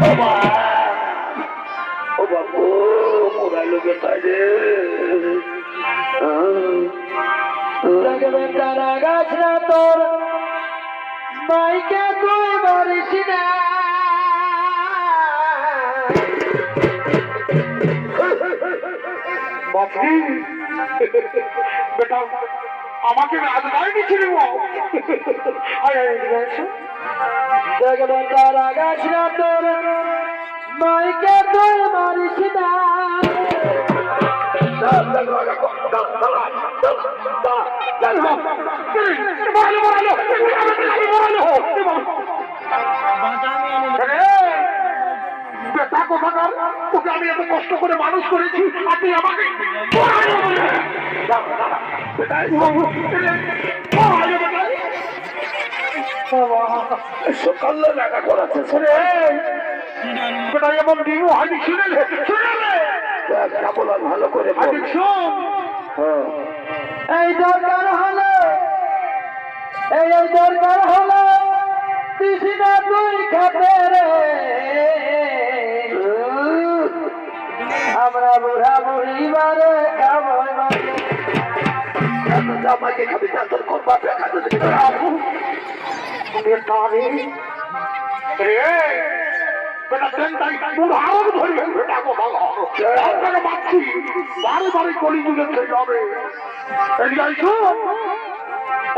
বাবা। ও বাবু মোরাইলো বেটা রে লাগবে তারা গাছ না তোর মাইকে তুই মরিস না। বেটা। আমাকে রাজধানী এসো। লাগবে তারা মাইকে তুই মরিস না মরালো, মরালো, মরালো, মরালো। আরে, তোকে আমি এত কষ্ট করে মানুষ করেছি আর তুই আমাকে। সকালে দেখা করাচ্ছে বেটা এমন ডিমও হাজি শুনে ভালো করে হ্যাঁ। এই দরকার হলো এই দরকার হলো কৃষ্ণা তুই খাতে রে। মারে জামাইকে খাবি তোর কোন বাপে কো ভালো আপনাকে মারছি? বারে বারে কলি যুগে যাবে।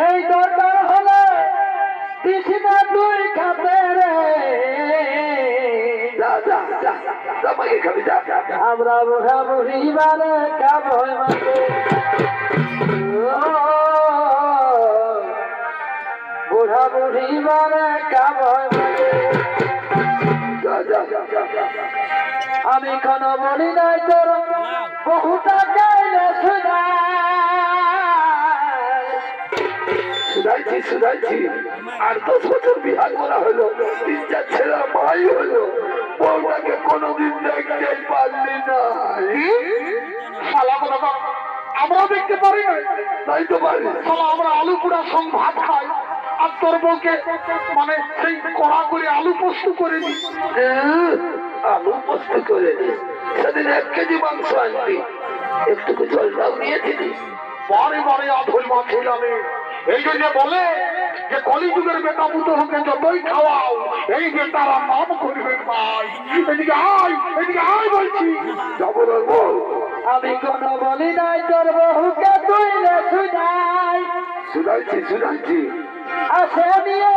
এই দরকার হলো আমরা আমি কোন বলি নাই তোর বহু টাকাই শুনা শুধাইছি শুধাইছি আর দশ বছর বিহার করা হলো, তিন চার ছেলের মাই হলো। বউটাকে কোনোদিন দেখতে পারলি না আমরা দেখতে পারি না তাই তো পারি আমরা আলু পোড়ার সঙ্গে ভাত খাই আর তোর বউকে মানে সেই কড়া করে আলু পোস্ত করে দিই আলু পোস্ত করে দিই সেদিন এক কেজি মাংস আনবি একটুকু জল ডাল নিয়ে দিবি বারে বারে আধুল মাছিল আমি এই জন্য বলে যে কলিযুগের বেটা পুতলকে যতই খাওয়াও এই যে তারা নাম করবে ভাই। এদিকে আয় এদিকে আয় বলছি। জবর আমি কোন বলি নাই তোর বহুকে তুই না শুনাই শুনাইছি শুনাইছি আসে নিয়ে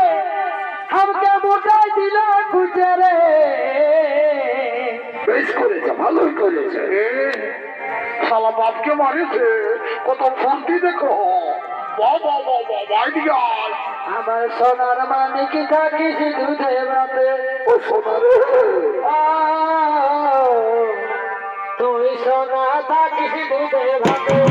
হামকে মোটাই দিল গুজরে বেশ করেছে ভালোই করেছে। শালা বাপকে মারিছে কত ফুর্তি দেখো। আমার সোনার মানিক থাকিস দুধে বাতে ও সোনার। তুই সোনা থাকিস দুধে ভাতে